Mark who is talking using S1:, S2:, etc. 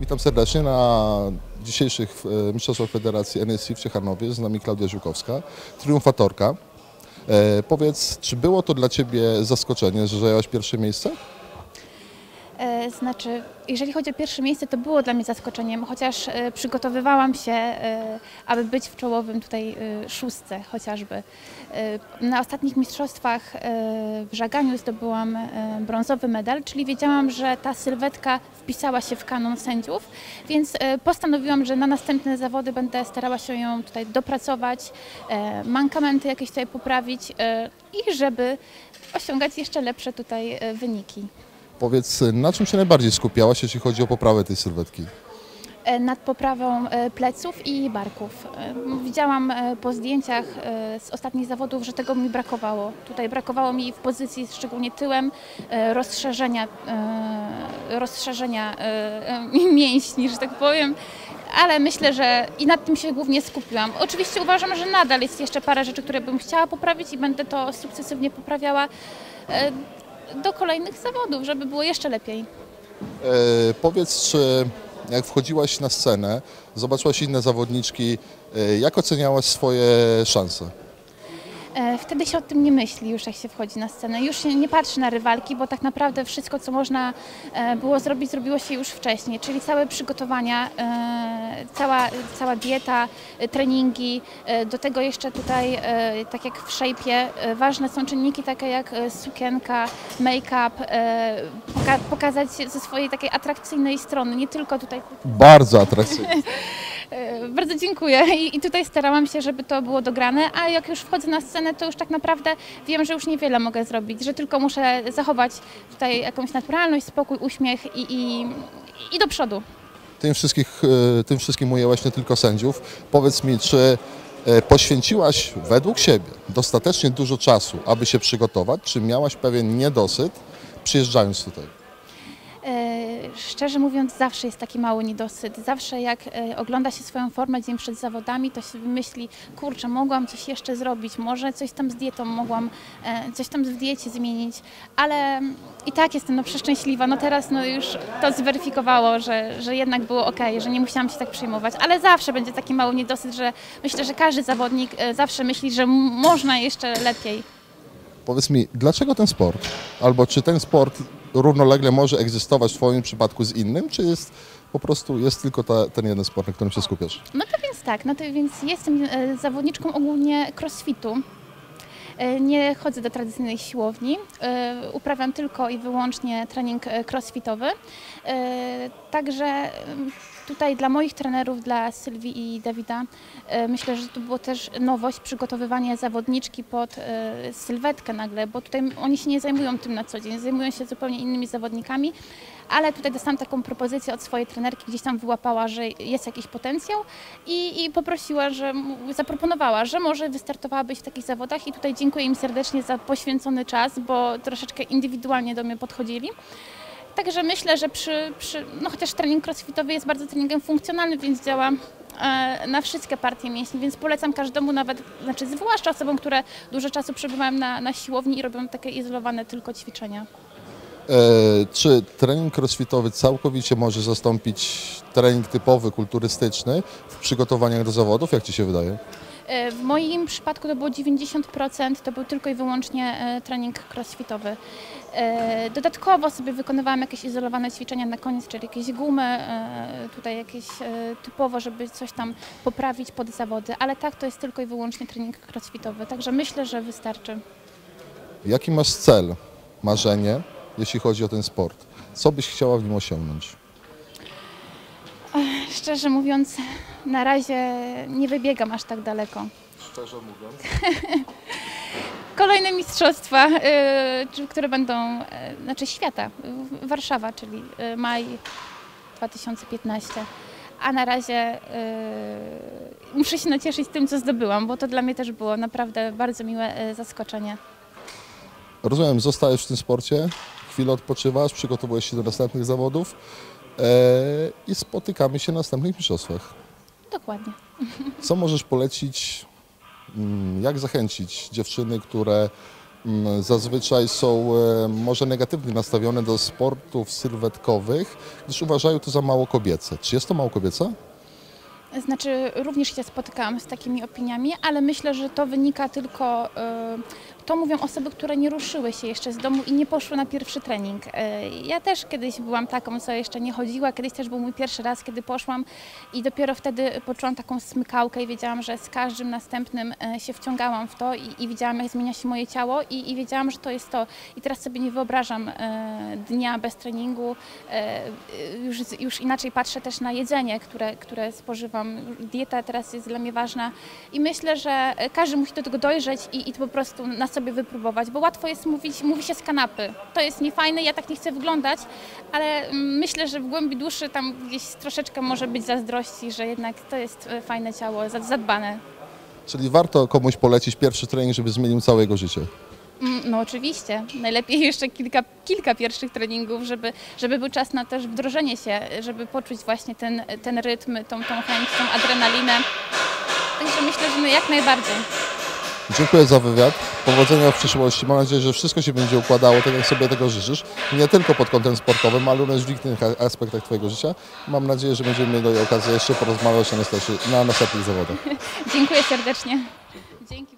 S1: Witam serdecznie na dzisiejszych e, Mistrzostwach Federacji NSC w Ciechanowie. Z nami Klaudia Ziłkowska, triumfatorka. E, powiedz, czy było to dla Ciebie zaskoczenie, że zajęłaś pierwsze miejsce?
S2: E, Znaczy, jeżeli chodzi o pierwsze miejsce, to było dla mnie zaskoczeniem, chociaż e, przygotowywałam się, e, aby być w czołowym tutaj szóstce chociażby. Na ostatnich mistrzostwach w żaganiu zdobyłam brązowy medal, czyli wiedziałam, że ta sylwetka wpisała się w kanon sędziów, więc postanowiłam, że na następne zawody będę starała się ją tutaj dopracować, mankamenty jakieś tutaj poprawić i żeby osiągać jeszcze lepsze tutaj wyniki.
S1: Powiedz, na czym się najbardziej skupiałaś, jeśli chodzi o poprawę tej sylwetki?
S2: e, nad poprawą e, pleców i barków. E, Widziałam po zdjęciach z ostatnich zawodów, że tego mi brakowało. Tutaj brakowało mi w pozycji, szczególnie tyłem, rozszerzenia, rozszerzenia mięśni, że tak powiem. Ale myślę, że i nad tym się głównie skupiłam. Oczywiście uważam, że nadal jest jeszcze parę rzeczy, które bym chciała poprawić i będę to sukcesywnie poprawiała do kolejnych zawodów, żeby było jeszcze lepiej.
S1: E, powiedz, czy jak wchodziłaś na scenę, zobaczyłaś inne zawodniczki, e, jak oceniałaś swoje szanse?
S2: E, Wtedy się o tym nie myśli już jak się wchodzi na scenę. Już się nie patrzy na rywalki, bo tak naprawdę wszystko, co można e, było zrobić, zrobiło się już wcześniej. Czyli całe przygotowania, e, cała, cała dieta, treningi, do tego jeszcze tutaj, tak jak w shape'ie, e, ważne są czynniki takie jak sukienka, make-up, poka- pokazać się ze swojej takiej atrakcyjnej strony, nie tylko tutaj
S1: Bardzo atrakcyjne.
S2: E, Bardzo dziękuję I, tutaj starałam się, żeby to było dograne, a jak już wchodzę na scenę, to już tak naprawdę wiem, że już niewiele mogę zrobić, że tylko muszę zachować tutaj jakąś naturalność, spokój, uśmiech i, i, i do przodu.
S1: Tym, wszystkich, e, tym wszystkim ujęłaś nie tylko sędziów. Powiedz mi, czy e, poświęciłaś według siebie dostatecznie dużo czasu, aby się przygotować, czy miałaś pewien niedosyt przyjeżdżając tutaj?
S2: Szczerze mówiąc, zawsze jest taki mały niedosyt. Zawsze jak e, ogląda się swoją formę dzień przed zawodami, to się myśli, kurczę, mogłam coś jeszcze zrobić, może coś tam z dietą mogłam, e, coś tam w diecie zmienić, ale i tak jestem no, przeszczęśliwa. No teraz no, już to zweryfikowało, że, że jednak było ok, że nie musiałam się tak przejmować, ale zawsze będzie taki mały niedosyt, że myślę, że każdy zawodnik e, zawsze myśli, że można jeszcze lepiej.
S1: Powiedz mi, dlaczego ten sport? Albo czy ten sport równolegle może egzystować w Twoim przypadku z innym, czy jest po prostu jest tylko ta, ten jeden sport, na którym się skupiasz?
S2: No to więc tak, no to więc jestem e, zawodniczką ogólnie crossfitu. E, Nie chodzę do tradycyjnej siłowni, e, uprawiam tylko i wyłącznie trening crossfitowy. Także tutaj dla moich trenerów, dla Sylwii i Dawida, e, myślę, że to było też nowość, przygotowywanie zawodniczki pod e, sylwetkę nagle, bo tutaj oni się nie zajmują tym na co dzień, zajmują się zupełnie innymi zawodnikami, ale tutaj dostałam taką propozycję od swojej trenerki, gdzieś tam wyłapała, że jest jakiś potencjał i, i poprosiła, że zaproponowała, że może wystartowałabyś w takich zawodach i tutaj dziękuję im serdecznie za poświęcony czas, bo troszeczkę indywidualnie do mnie podchodzili. Także myślę, że przy, przy no chociaż trening crossfitowy jest bardzo treningiem funkcjonalnym, więc działa e, na wszystkie partie mięśni, więc polecam każdemu nawet, znaczy zwłaszcza osobom, które dużo czasu przebywają na, na siłowni i robią takie izolowane tylko ćwiczenia.
S1: E, czy trening crossfitowy całkowicie może zastąpić trening typowy, kulturystyczny w przygotowaniach do zawodów? Jak Ci się wydaje?
S2: E, W moim przypadku to było 90%, to był tylko i wyłącznie e, trening crossfitowy. E, Dodatkowo sobie wykonywałam jakieś izolowane ćwiczenia na koniec, czyli jakieś gumy, tutaj jakieś typowo, żeby coś tam poprawić pod zawody, ale tak to jest tylko i wyłącznie trening crossfitowy, także myślę, że wystarczy.
S1: Jaki masz cel, marzenie, jeśli chodzi o ten sport? Co byś chciała w nim osiągnąć?
S2: Szczerze mówiąc, na razie nie wybiegam aż tak daleko.
S1: Szczerze mówiąc.
S2: Kolejne mistrzostwa, y, które będą, y, znaczy świata, Warszawa, czyli y, maj 2015. A na razie y, muszę się nacieszyć tym, co zdobyłam, bo to dla mnie też było naprawdę bardzo miłe zaskoczenie.
S1: Rozumiem, zostajesz w tym sporcie, chwilę odpoczywasz, przygotowujesz się do następnych zawodów i spotykamy się na następnych mistrzostwach.
S2: Dokładnie.
S1: Co możesz polecić, mm, jak zachęcić dziewczyny, które mm, zazwyczaj są e, może negatywnie nastawione do sportów sylwetkowych, gdyż uważają to za mało kobiece. Czy jest to mało kobiece?
S2: Znaczy, również się spotykałam z takimi opiniami, ale myślę, że to wynika tylko. To mówią osoby, które nie ruszyły się jeszcze z domu i nie poszły na pierwszy trening. E, Ja też kiedyś byłam taką, co jeszcze nie chodziła. Kiedyś też był mój pierwszy raz, kiedy poszłam i dopiero wtedy poczułam taką smykałkę i wiedziałam, że z każdym następnym e, się wciągałam w to i, i widziałam, jak zmienia się moje ciało i, i wiedziałam, że to jest to. I teraz sobie nie wyobrażam e, dnia bez treningu. Już, już inaczej patrzę też na jedzenie, które, które spożywam. Dieta teraz jest dla mnie ważna i myślę, że każdy musi do tego dojrzeć i, i po prostu na sobie wypróbować, bo łatwo jest mówić, mówi się z kanapy. To jest niefajne, ja tak nie chcę wyglądać, ale mm, myślę, że w głębi duszy tam gdzieś troszeczkę może być zazdrości, że jednak to jest e, fajne ciało, za- zadbane.
S1: Czyli warto komuś polecić pierwszy trening, żeby zmienił całe jego życie.
S2: Mm, No oczywiście. Najlepiej jeszcze kilka, kilka pierwszych treningów, żeby, żeby był czas na też wdrożenie się, żeby poczuć właśnie ten, ten rytm, tą, tą chęć, tą adrenalinę. Także myślę, że no jak najbardziej.
S1: Dziękuję za wywiad. Powodzenia w przyszłości. Mam nadzieję, że wszystko się będzie układało tak, jak sobie tego życzysz. Nie tylko pod kątem sportowym, ale również w innych aspektach Twojego życia. Mam nadzieję, że będziemy mieli okazję jeszcze porozmawiać na następnych, na następnych zawodach.
S2: Dziękuję serdecznie. Dzięki.